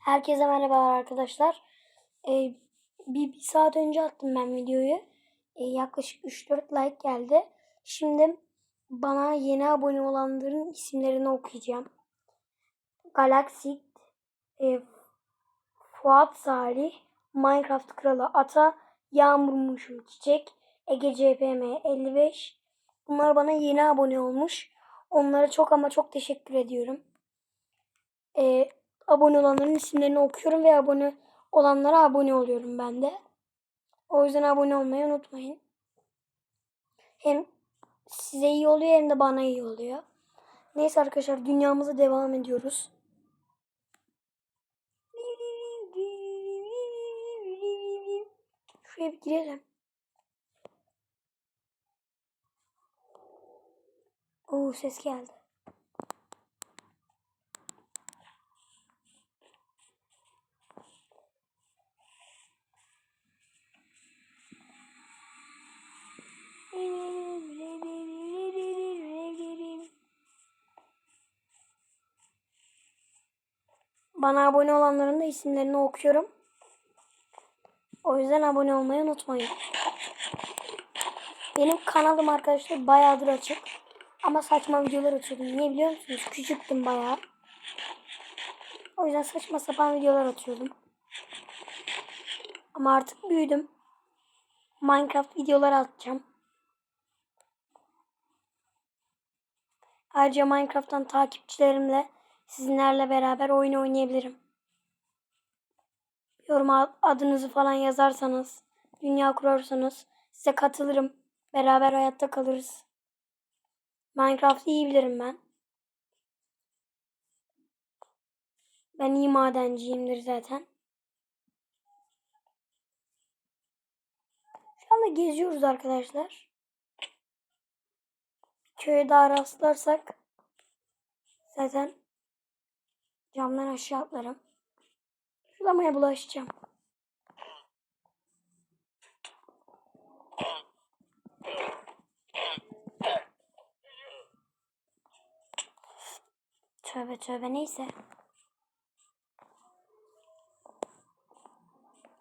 Herkese merhabalar arkadaşlar. Ee, bir, bir saat önce attım ben videoyu. Ee, yaklaşık 3-4 like geldi. Şimdi bana yeni abone olanların isimlerini okuyacağım. Galaxy, e, Fuat Salih, Minecraft Kralı Ata, Yağmur Muşu Çiçek, Ege CPM 55. Bunlar bana yeni abone olmuş. Onlara çok ama çok teşekkür ediyorum. Ee, abone olanların isimlerini okuyorum ve abone olanlara abone oluyorum ben de. O yüzden abone olmayı unutmayın. Hem size iyi oluyor hem de bana iyi oluyor. Neyse arkadaşlar dünyamıza devam ediyoruz. Şuraya bir girelim. Oo ses geldi. Bana abone olanların da isimlerini okuyorum. O yüzden abone olmayı unutmayın. Benim kanalım arkadaşlar bayağıdır açık. Ama saçma videolar atıyordum. Niye biliyor musunuz? Küçüktüm bayağı. O yüzden saçma sapan videolar atıyordum. Ama artık büyüdüm. Minecraft videoları atacağım. Ayrıca Minecraft'tan takipçilerimle sizinlerle beraber oyun oynayabilirim. Yorum adınızı falan yazarsanız, dünya kurarsanız size katılırım. Beraber hayatta kalırız. Minecraft'ı iyi bilirim ben. Ben iyi madenciyimdir zaten. Şu anda geziyoruz arkadaşlar. Köye daha rastlarsak zaten camdan aşağı atlarım. Sulamaya bulaşacağım. Tövbe tövbe neyse.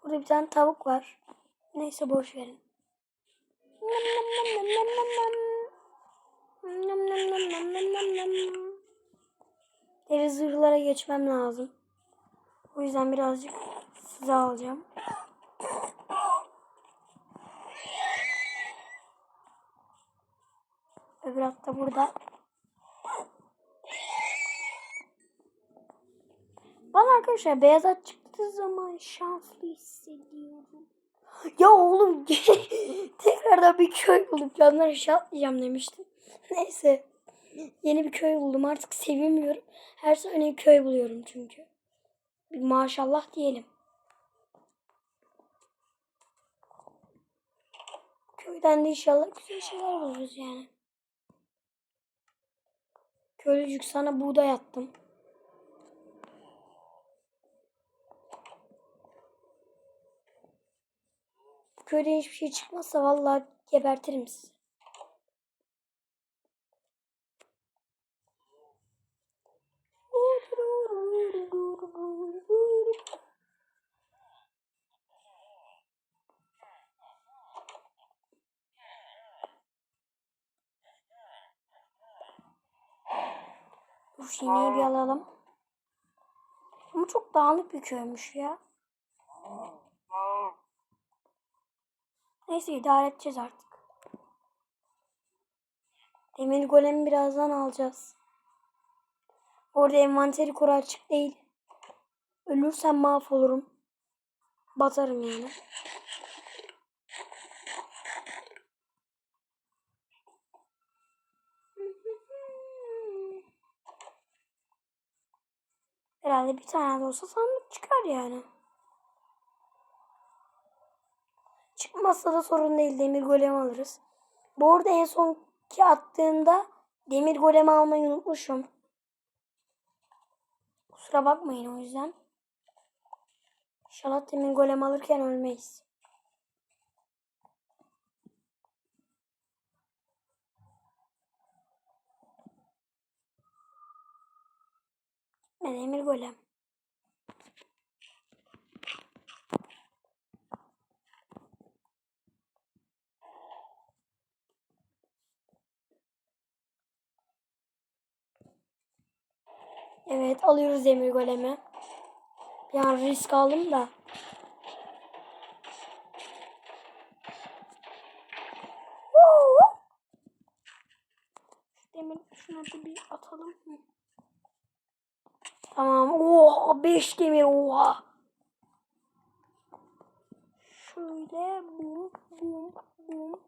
Burada bir tane tavuk var. Neyse boş verin. Deri zırhlara geçmem lazım. O yüzden birazcık size alacağım. Öbür hatta burada. Bana arkadaşlar beyaz at çıktığı zaman şanslı hissediyorum. Ya oğlum tekrardan bir köy bulup camdan aşağı atlayacağım demiştim. Neyse. Yeni bir köy buldum. Artık sevmiyorum. Her sene köy buluyorum çünkü. Bir maşallah diyelim. Köyden de inşallah güzel şeyler buluruz yani. Köylücük sana buğday attım. Bu köyden hiçbir şey çıkmazsa vallahi gebertirim sizi. Dur iğneyi bir alalım. Ama çok dağınık bir köymüş ya. Neyse idare edeceğiz artık. Demir golemi birazdan alacağız. Orada envanteri kur açık değil. Ölürsem mahvolurum. Batarım yani. Herhalde bir tane de olsa sandık çıkar yani. Çıkmazsa da sorun değil. Demir golem alırız. Bu arada en son ki attığımda demir golemi almayı unutmuşum. Kusura bakmayın o yüzden. İnşallah demir golem alırken ölmeyiz. Ben Emir Golem. Evet alıyoruz Emir Golem'i. Yani risk aldım da. Demin şuna bir atalım. Tamam. Oha 5 demir oha. Şöyle bum bum bum.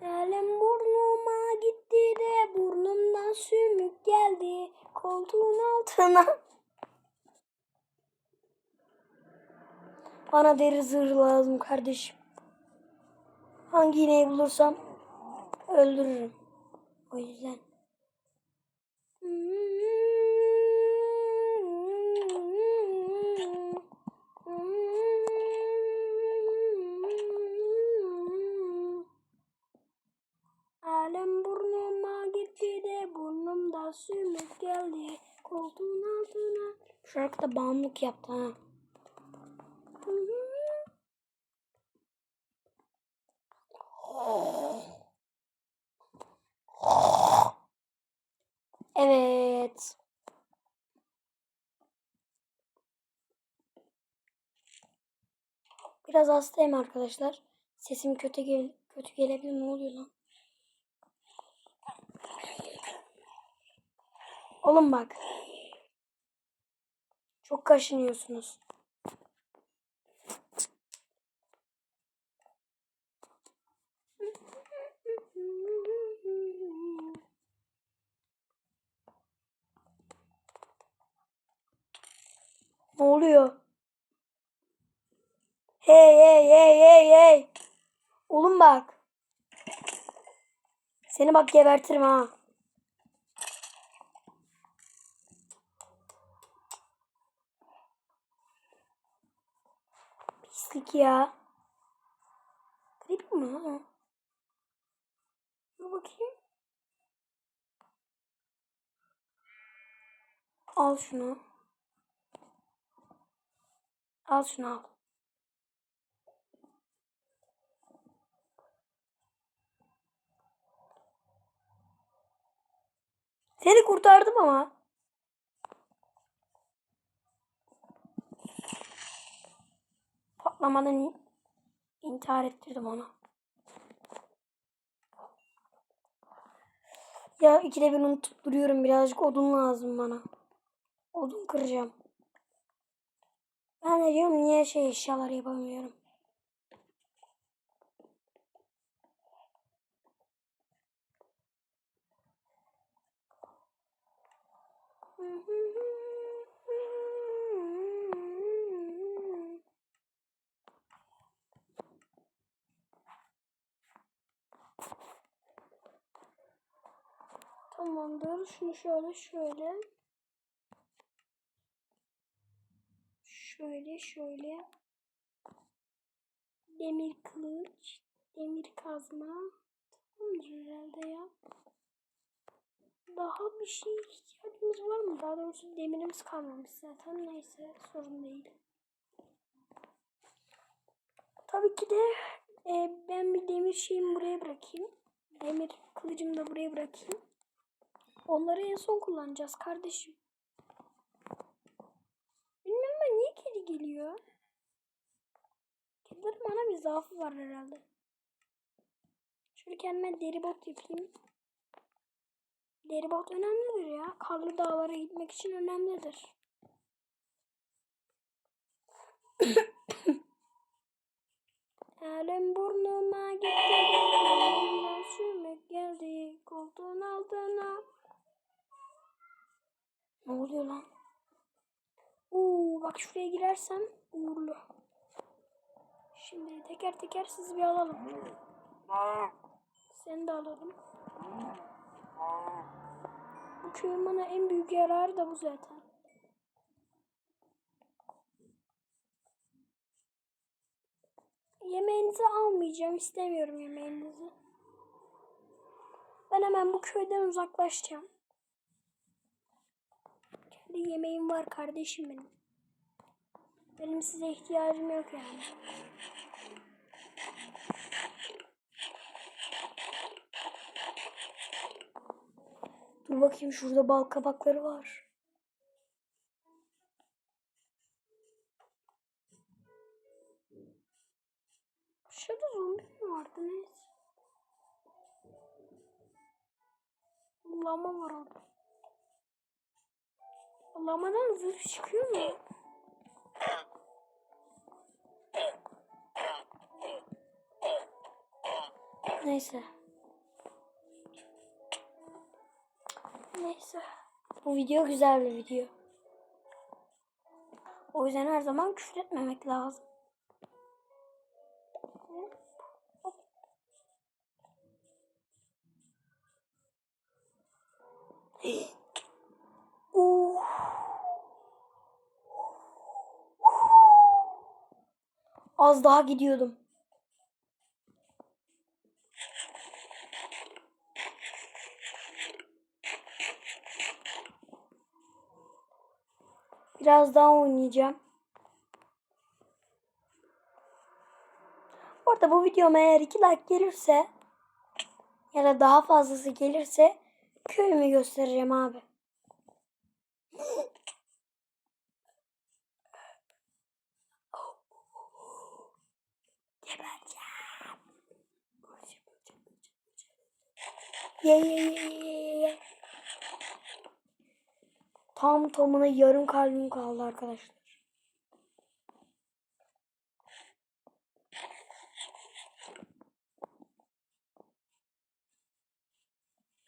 Elim burnuma gitti de burnumdan sümük geldi koltuğun altına. Bana deri zırh lazım kardeşim. Hangi ineği bulursam öldürürüm. O yüzden. Alem burnuma gitti de burnumda sümük geldi koltuğun altına. Bu şarkı da bağımlılık yaptı ha. Evet. Biraz hastayım arkadaşlar. Sesim kötü gel kötü gelebilir. Ne oluyor lan? Oğlum bak. Çok kaşınıyorsunuz. Ne oluyor? Hey hey hey hey hey. Oğlum bak. Seni bak gebertirim ha. Ya. Grip mi? ha? Dur bakayım. Al şunu. Al şunu al. Seni kurtardım ama. Patlamadan in- intihar ettirdim onu. Ya ikide bir unutup duruyorum. Birazcık odun lazım bana. Odun kıracağım. Ben de diyorum niye şey eşyalar yapamıyorum. Tamamdır. Şunu şöyle şöyle. Şöyle şöyle. Demir kılıç. Demir kazma. Tamamdır herhalde ya. Daha bir şey ihtiyacımız var mı? Daha doğrusu demirimiz kalmamış zaten. Neyse sorun değil. Tabii ki de e, ben bir demir şeyimi buraya bırakayım. Demir kılıcımı da buraya bırakayım. Onları en son kullanacağız kardeşim. Bilmem ben niye kedi geliyor? Kedilerin bana bir zaafı var herhalde. Şöyle kendime deri bot yapayım. Deri bot önemlidir ya. Karlı dağlara gitmek için önemlidir. Alem burnuma gitti. burnumdan Sümük geldi koltuğun altına. Ne oluyor lan? Oo, bak şuraya girersem uğurlu. Şimdi teker teker sizi bir alalım. Seni de alalım. Bu köyün bana en büyük yararı da bu zaten. Yemeğinizi almayacağım. istemiyorum yemeğinizi. Ben hemen bu köyden uzaklaşacağım. Kendi yemeğim var kardeşim benim. Benim size ihtiyacım yok yani. Dur bakayım şurada bal kabakları var. Şurada zombi mi vardı neyse. Lama var orada. Lamadan zırh çıkıyor mu? Neyse. Neyse. Bu video güzel bir video. O yüzden her zaman küfür lazım. Uh. Az daha gidiyordum. Biraz daha oynayacağım. Orada bu videoma eğer 2 like gelirse ya da daha fazlası gelirse köyümü göstereceğim abi. Gebereceğim. Ye ye ye ye ye. Tam tamına yarım kalbim kaldı arkadaşlar.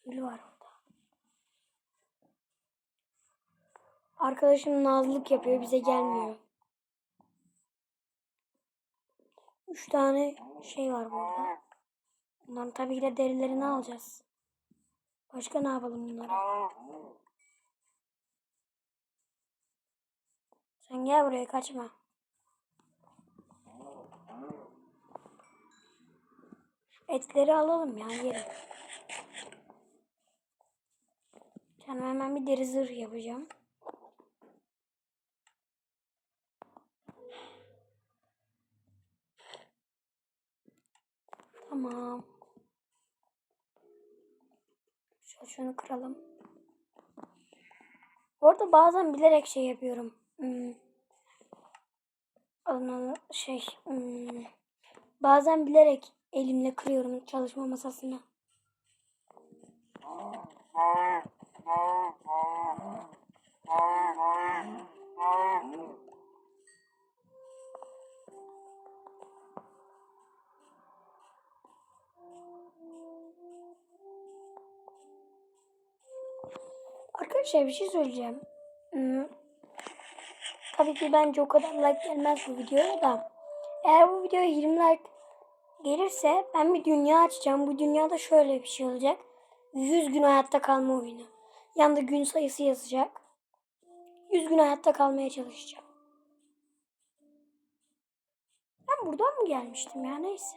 Gül var orada. Arkadaşım nazlık yapıyor bize gelmiyor. Üç tane şey var burada. Bunların tabii ki de derilerini alacağız. Başka ne yapalım bunlara? Sen gel buraya kaçma. Etleri alalım ya yerim. Canım hemen bir deri zırh yapacağım. Tamam. Şöyle şunu kıralım. Bu arada bazen bilerek şey yapıyorum. Hmm. Şey hmm. bazen bilerek elimle kırıyorum çalışma masasını. Arkadaşlar bir şey söyleyeceğim. Tabii ki bence o kadar like gelmez bu videoya da. Eğer bu videoya 20 like gelirse ben bir dünya açacağım. Bu dünyada şöyle bir şey olacak. 100 gün hayatta kalma oyunu. Yanında gün sayısı yazacak. 100 gün hayatta kalmaya çalışacağım. Ben buradan mı gelmiştim ya neyse.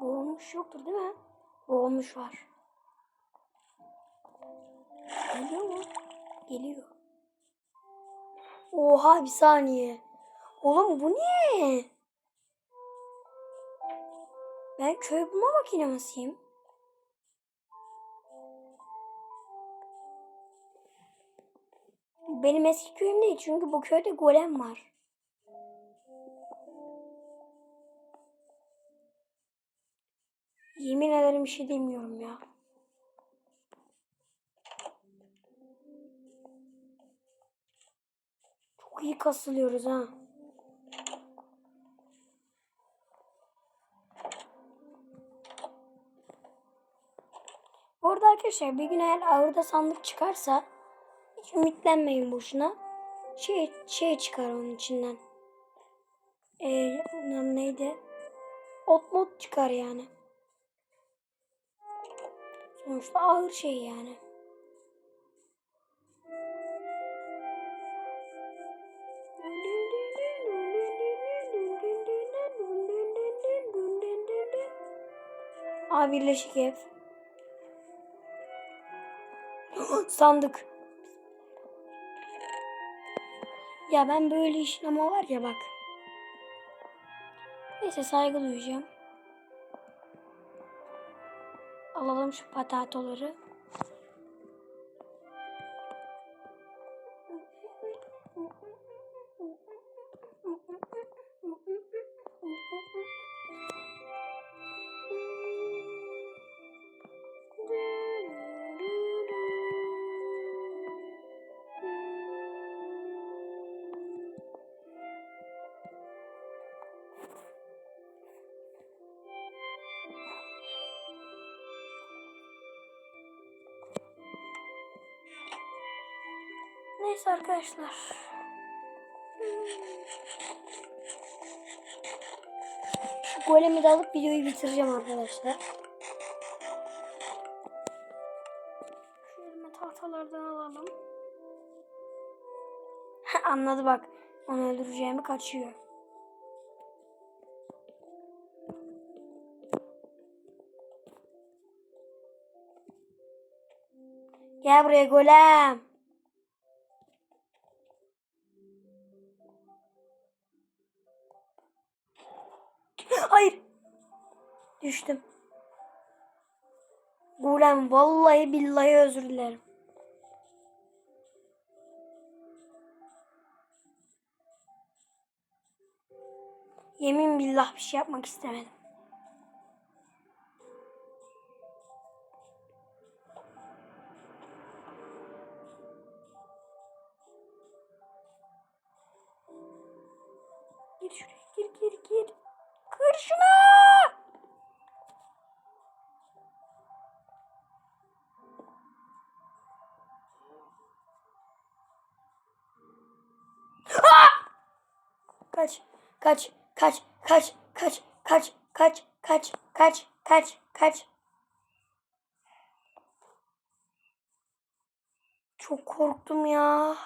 Boğulmuş yoktur değil mi? Boğulmuş var. Geliyor mu? Geliyor. Oha bir saniye. Oğlum bu ne? Ben köy bulma makinesiyim. Benim eski köyüm değil çünkü bu köyde golem var. Yemin ederim bir şey demiyorum ya. Çok iyi kasılıyoruz ha. Bu arada arkadaşlar bir gün eğer ağırda sandık çıkarsa hiç ümitlenmeyin boşuna. Şey, şey çıkar onun içinden. Ee, bunun neydi? Ot mod çıkar yani. Sonuçta ağır şey yani. Aa birleşik ev. Sandık. Ya ben böyle işin ama var ya bak. Neyse saygı duyacağım. Alalım şu patatoları. Neyse arkadaşlar. Şu golemi de alıp videoyu bitireceğim arkadaşlar. Şu tahtalardan alalım. Anladı bak. Onu öldüreceğimi kaçıyor. Gel buraya golem. Hayır. Düştüm. Golem vallahi billahi özür dilerim. Yemin billah bir şey yapmak istemedim. Kaç, kaç, kaç, kaç, kaç, kaç, kaç, kaç, kaç. Çok korktum ya.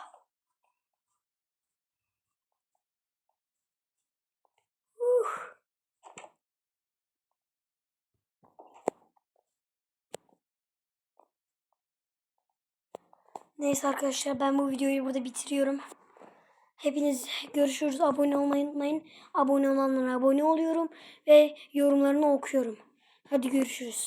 Neyse arkadaşlar ben bu videoyu burada bitiriyorum. Hepiniz görüşürüz. Abone olmayı unutmayın. Abone olanlara abone oluyorum ve yorumlarını okuyorum. Hadi görüşürüz.